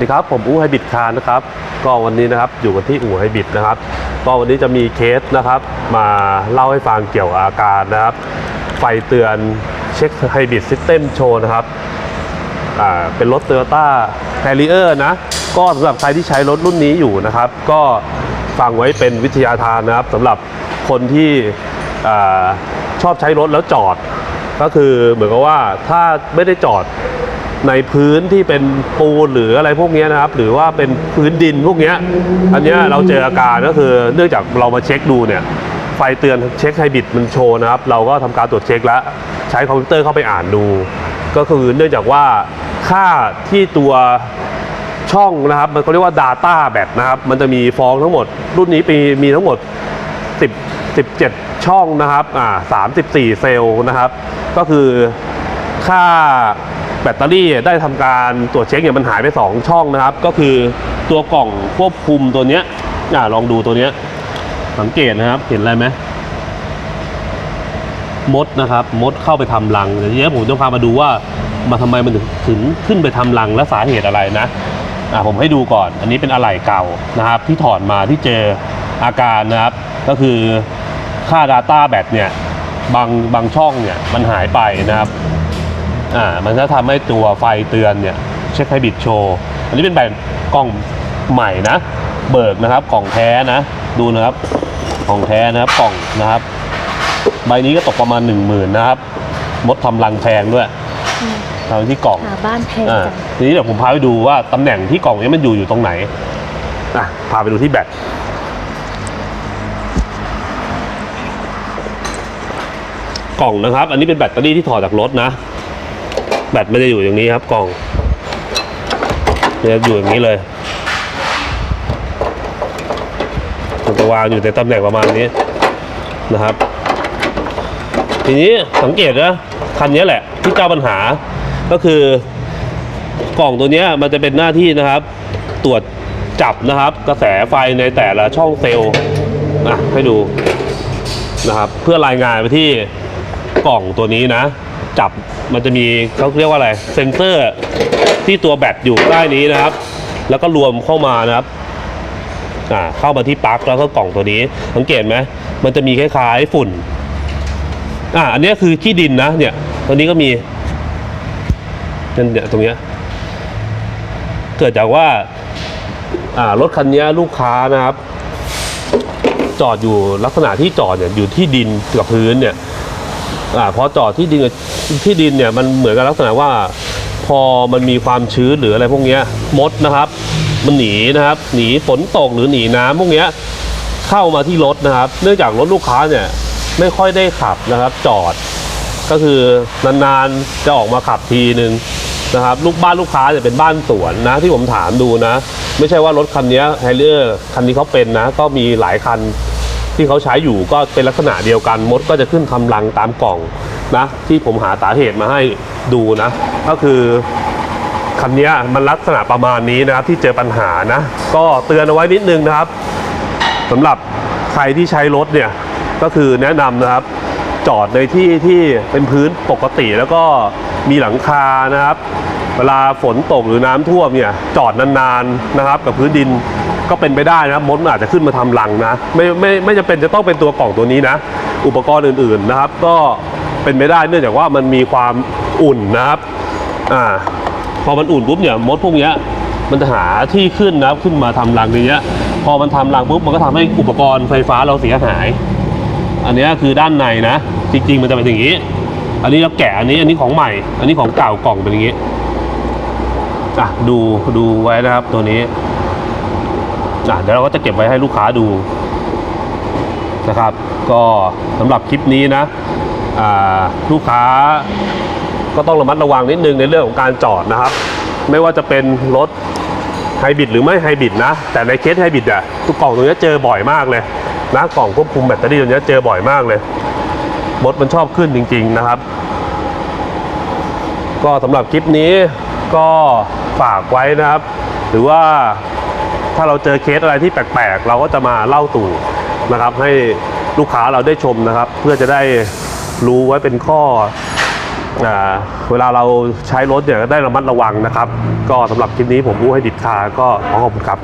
สวัสดีครับผมอู๋ไฮบิดคารนะครับก็วันนี้นะครับอยู่กันที่อู๋ไฮบิดนะครับก็วันนี้จะมีเคสนะครับมาเล่าให้ฟังเกี่ยวกับอาการนะครับ ไฟเตือนเช็คไฮบิดซิสเต็มโชว์นะครับอ่าเป็นรถ t o y ยต้าแฮริเออร์นะก็สำหรับใครที่ใช้รถรุ่นนี้อยู่นะครับ ก็ฟังไว้เป็นวิทยาทานนะครับสำหรับคนที่อ่าชอบใช้รถแล้วจอด ก็คือเหมือนกับว่าถ้าไม่ได้จอด ในพื้นที่เป็นปูนหรืออะไรพวกนี้นะครับ หรือว่าเป็นพื้นดินพวกนี้อันนี้เราเจออาการก็คือเนื่องจากเรามาเช็คดูเนี่ยไฟเตือนเช็คไฮบริดมันโชว์นะครับ เราก็ทำการตรวจเช็คแล้วใช้คอมพิวเตอร์เข้าไปอ่านดู ก็คือเนื่องจากว่าค่าที่ตัวช่องนะครับ มันเขาเรียกว่า Data แบตนะครับ มันจะมีฟองทั้งหมด รุ่นนี้มีมีทั้งหมด 10 17 ช่องนะครับอ่า34 เซลล์นะครับ ก็คือค่า แบตเตอรี่ได้ทำการตรวจเช็คเนี่ยมันหายไป 2 ช่องนะครับ ก็คือตัวกล่องควบคุมตัวเนี้ยอ่าลองดูตัวเนี้ยสังเกตนะครับเห็นอะไรไหมมดนะครับ มดเข้าไปทำรังเดี๋ยวทีนี้ผมจะพามาดูว่ามาทำไมมันถึงถึงขึ้นไปทำรังและสาเหตุอะไรนะอะผมให้ดูก่อน อันนี้เป็นอะไหล่เก่านะครับ ที่ถอดมาที่เจออาการนะครับ ก็คือค่า Data แบตเนี่ยบางบางช่องเนี่ยมันหายไปนะครับ อ่ามันจะทำให้ตัวไฟเตือนเนี่ยเช็คให้บิดโชว์อันนี้เป็นแบบกล่องใหม่นะ เบิกนะครับกล่องแท้นะ ดูนะครับกล่องแท้นะครับกล่องนะครับ ใบนี้ก็ตกประมาณ 1 0,000นะครับมดทำรังแพงด้วยทำที่กล่องหาบ้านแพงอ่าจังทีนี้เดี๋ยวผมพาไปดูว่าตำแหน่งที่กล่องนี้มันอยู่อยู่ตรงไหนอะพาไปดูที่แบตกล่องนะครับ อันนี้เป็นแบตเตอรี่ที่ถอดจากรถนะ แบตมันจะอยู่อย่างนี้ครับกล่องเนี่ยอยู่อย่างนี้เลยมันจะวางอยู่ในตำแหน่งประมาณนี้นะครับ ทีนี้สังเกตนะคันนี้แหละที่เจ้าปัญหาก็คือกล่องตัวนี้มันจะเป็นหน้าที่นะครับ ตรวจจับนะครับ กระแสไฟในแต่ละช่องเซลล์นะให้ดูนะครับ เพื่อรายงานไปที่กล่องตัวนี้นะ จับมันจะมีเขาเรียกว่าอะไรเซ็นเซอร์ที่ตัวแบตอยู่ใต้นี้นะครับ แล้วก็รวมเข้ามานะครับอ่าเข้ามาที่ปลั๊กแล้วก็กล่องตัวนี้ สังเกตไหมมันจะมีคล้ายๆฝุ่นอ่าอันนี้คือที่ดินนะเนี่ยตัวนี้ก็มีนั่นเนี่ยตรงเนี้ยเกิดจากว่าอ่ารถคันนี้ลูกค้านะครับ จอดอยู่ลักษณะที่จอดเนี่ยอยู่ที่ดินกับพื้นเนี่ย อ่าพอจอดที่ดินที่ดินเนี่ยมันเหมือนกับลักษณะว่า พอมันมีความชื้นหรืออะไรพวกเนี้ยมดนะครับ มันหนีนะครับ หนีฝนตกหรือหนีน้ำพวกเนี้ยเข้ามาที่รถนะครับ เนื่องจากรถลูกค้าเนี่ยไม่ค่อยได้ขับนะครับ จอด ก็คือนานๆจะออกมาขับทีนึงนะครับลูกบ้านลูกค้าเนี่ยเป็นบ้านสวนนะที่ผมถามดูนะ ไม่ใช่ว่ารถคันนี้ไฮเ e อร์คันนี้เขาเป็นนะ ก็มีหลายคัน ที่เขาใช้อยู่ก็เป็นลักษณะเดียวกันมดก็จะขึ้นทำรังตามกล่องนะที่ผมหาสาเหตุมาให้ดูนะ ก็คือคันนี้มันลักษณะประมาณนี้นะครับที่เจอปัญหานะ ก็เตือนเอาไว้นิดนึงนะครับสำหรับใครที่ใช้รถเนี่ยก็คือแนะนำนะครับจอดในที่ที่เป็นพื้นปกติแล้วก็มีหลังคานะครับ เวลาฝนตกหรือน้ำท่วมเนี่ยจอดนานๆนะครับ กับพื้นดิน ก็เป็นไปได้นะมดมันอาจจะขึ้นมาทำรังนะไม่ไม่ไม่จำเป็นจะต้องเป็นตัวกล่องตัวนี้นะ อุปกรณ์อื่นๆนะครับ ก็เป็นไปได้เนื่องจากว่ามันมีความอุ่นนะครับอ่าพอมันอุ่นปุ๊บเนี่ยมดพวกเนี้ยมันจะหาที่ขึ้นนะขึ้นมาทำรังอย่างเงี้ยพอมันทำรังปุ๊บมันก็ทำให้อุปกรณ์ไฟฟ้าเราเสียหาย อันนี้คือด้านในนะ จริง ๆ มันจะเป็นอย่างนี้ อันนี้เราแกะอันนี้อันนี้ของใหม่ อันนี้ของเก่ากล่องเป็นอย่างนี้อะดูดูไว้นะครับตัวนี้ อะเดี๋ยวเราก็จะเก็บไว้ให้ลูกค้าดูนะครับ ก็สำหรับคลิปนี้นะลูกค้าก็ต้องระมัดระวังนิดนึงในเรื่องของการจอดนะครับ ไม่ว่าจะเป็นรถไฮบริดหรือไม่ไฮบริดนะ แต่ในเคสไฮบริดอะทุกกล่องตัวนี้เจอบ่อยมากเลยนะกล่องควบคุมแบตเตอรี่ตัวนี้เจอบ่อยมากเลยมดมันชอบขึ้นจริง ๆนะครับ ก็สำหรับคลิปนี้ก็ฝากไว้นะครับ หรือว่า ถ้าเราเจอเคสอะไรที่แปลกๆ เราก็จะมาเล่าตู่นะครับ ให้ลูกค้าเราได้ชมนะครับ เพื่อจะได้รู้ไว้เป็นข้ออเวลาเราใช้รถเนี่ยก็ได้ระมัดระวังนะครับ ก็สำหรับคลิปนี้ผมพูดให้ดิดคาก็ขอขอบคุณครับ